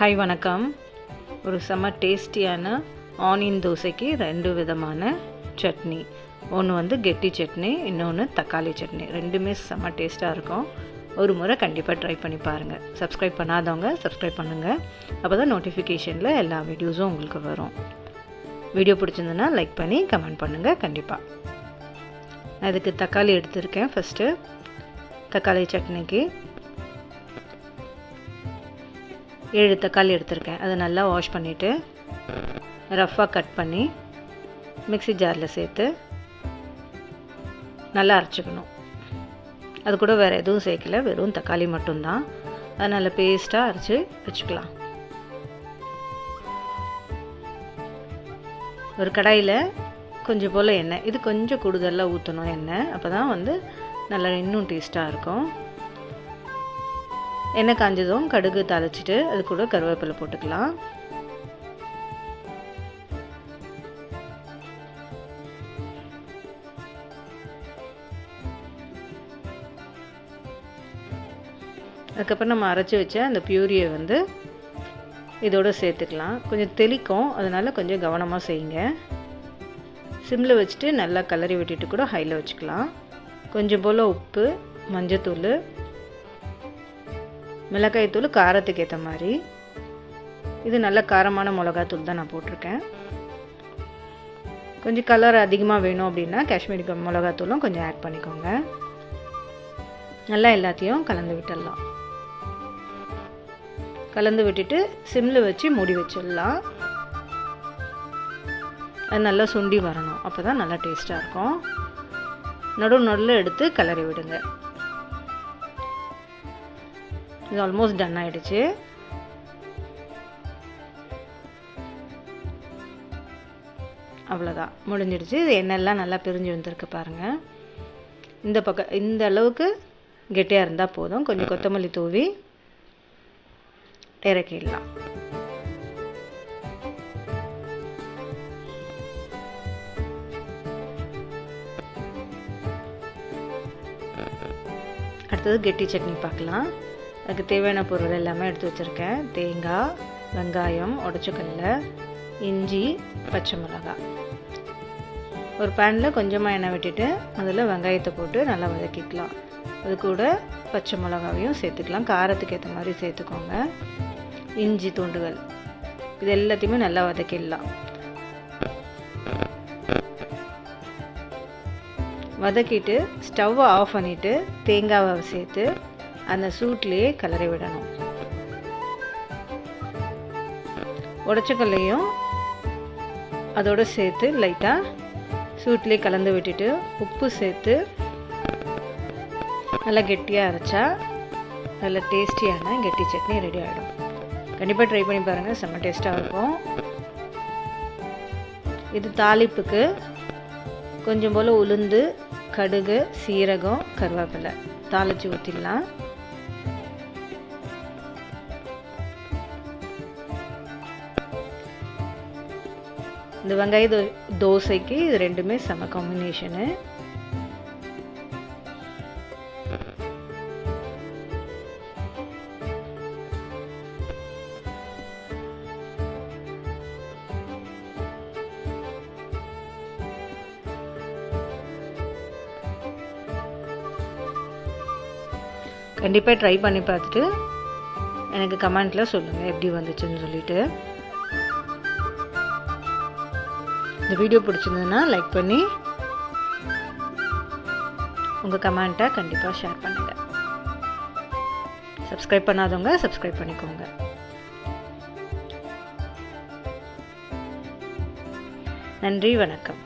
Hi வணக்கம். ஒரு செம்ம டேஸ்டியான ஆனியன் தோசைக்கு ரெண்டு விதமான சட்னி. ஒன்று வந்து கெட்டி சட்னி இன்னொன்று தக்காளி சட்னி. ரெண்டுமே செம்ம டேஸ்ட்டாக இருக்கும். ஒரு முறை கண்டிப்பாக ட்ரை பண்ணி பாருங்கள் சப்ஸ்கிரைப் பண்ணாதவங்க சப்ஸ்கிரைப் பண்ணுங்கள் அப்போ தான் நோட்டிஃபிகேஷனில் எல்லா வீடியோஸும் உங்களுக்கு வரும். வீடியோ பிடிச்சிருந்ததுன்னா லைக் பண்ணி கமெண்ட் பண்ணுங்கள் கண்டிப்பாக அதுக்கு தக்காளி எடுத்திருக்கேன் ஃபஸ்ட்டு தக்காளி சட்னிக்கு ஏழு தக்காளி எடுத்திருக்கேன். அதை நல்லா வாஷ் பண்ணிவிட்டு ரஃப்பாக கட் பண்ணி மிக்ஸி ஜாரில் சேர்த்து நல்லா அரைச்சிக்கணும். அது கூட வேறு எதுவும் சேர்க்கல. வெறும் தக்காளி மட்டும்தான். அதை நல்லா பேஸ்ட்டாக அரைச்சி வச்சுக்கலாம். ஒரு கடாயில் கொஞ்சம் போல் எண்ணெய். இது கொஞ்சம் கூடுதலாக ஊற்றணும் எண்ணெய். அப்போ தான் வந்து நல்லா இன்னும் டேஸ்ட்டாக இருக்கும். எண்ணெய் காஞ்சதும் கடுகு தாளிச்சிட்டு அது கூட கருவேப்பிலை போட்டுக்கலாம். அதுக்கப்புறம் நம்ம அரைச்சி வச்ச அந்த பியூரியை வந்து இதோடு சேர்த்துக்கலாம். கொஞ்சம் தெளிக்கும் அதனால் கொஞ்சம் கவனமாக செய்யுங்க. சிம்மில் வச்சுட்டு நல்லா கலரி விட்டுட்டு கூட ஹையில் வச்சுக்கலாம். கொஞ்சம் போல் உப்பு மஞ்சத்தூள் மிளகாய்த்தூள் காரத்துக்கு ஏற்ற மாதிரி. இது நல்ல காரமான மிளகாத்தூள் தான் நான் போட்டிருக்கேன். கொஞ்சம் கலர் அதிகமாக வேணும் அப்படின்னா காஷ்மீரி மிளகாத்தூளும் கொஞ்சம் ஆட் பண்ணிக்கோங்க. நல்லா எல்லாத்தையும் கலந்து விட்டுடலாம். கலந்து விட்டுட்டு சிம்மில் வச்சு மூடி வச்சிடலாம். அது நல்லா சுண்டி வரணும். அப்போ தான் நல்லா டேஸ்ட்டாக இருக்கும். நடு நடுவில் எடுத்து கிளறி விடுங்க. இது ஆல்மோஸ்ட் டன் ஆகிடுச்சு அவ்வளோதான் முடிஞ்சிடுச்சு. இது எண்ணெய்லாம் நல்லா பிரிஞ்சு வந்திருக்கு பாருங்கள் இந்த பக்கம் இந்த அளவுக்கு கெட்டியாக இருந்தால் போதும். கொஞ்சம் கொத்தமல்லி தூவி இறக்கிடலாம். அடுத்தது கெட்டி சட்னி பார்க்கலாம். அதுக்கு தேவையான பொருள் எல்லாமே எடுத்து வச்சுருக்கேன். தேங்காய் வெங்காயம் உடச்சக்கல்ல இஞ்சி பச்சை மிளகாய் ஒரு பேனில் கொஞ்சமாக எண்ணெய் விட்டுட்டு அதில் வெங்காயத்தை போட்டு நல்லா வதக்கிக்கலாம். அது கூட பச்சை மிளகாவையும் சேர்த்துக்கலாம். காரத்துக்கு ஏற்ற மாதிரி சேர்த்துக்கோங்க. இஞ்சி தூண்டுகள். இது எல்லாத்தையுமே நல்லா வதக்கிடலாம். வதக்கிட்டு ஸ்டவ்வை ஆஃப் பண்ணிவிட்டு தேங்காவை சேர்த்து அந்த சூட்லேயே கலரை விடணும். உடச்சக்கல்லையும் அதோடு சேர்த்து லைட்டாக சூட்லேயே கலந்து விட்டுட்டு உப்பு சேர்த்து நல்லா கெட்டியாக அரைச்சா நல்ல டேஸ்டியான கெட்டி சட்னி ரெடி ஆகிடும் கண்டிப்பாக ட்ரை பண்ணி பாருங்கள் செம்ம டேஸ்ட்டாக இருக்கும். இது தாளிப்புக்கு கொஞ்சம் போல் உளுந்து கடுகு சீரகம் கருவேப்பிலை தாளித்து ஊற்றிடலாம் இந்த வெங்காய தோ தோசைக்கு இது ரெண்டுமே செம காம்பினேஷனு கண்டிப்பாக ட்ரை பண்ணி பார்த்துட்டு எனக்கு கமெண்ட்டில் சொல்லுங்கள் எப்படி வந்துச்சுன்னு சொல்லிட்டு. இந்த வீடியோ பிடிச்சிருந்ததுன்னா லைக் பண்ணி உங்கள் கமெண்ட்டை கண்டிப்பாக ஷேர் பண்ணுங்கள் சப்ஸ்கிரைப் பண்ணாதவங்க சப்ஸ்கிரைப் பண்ணிக்கோங்க. நன்றி வணக்கம்.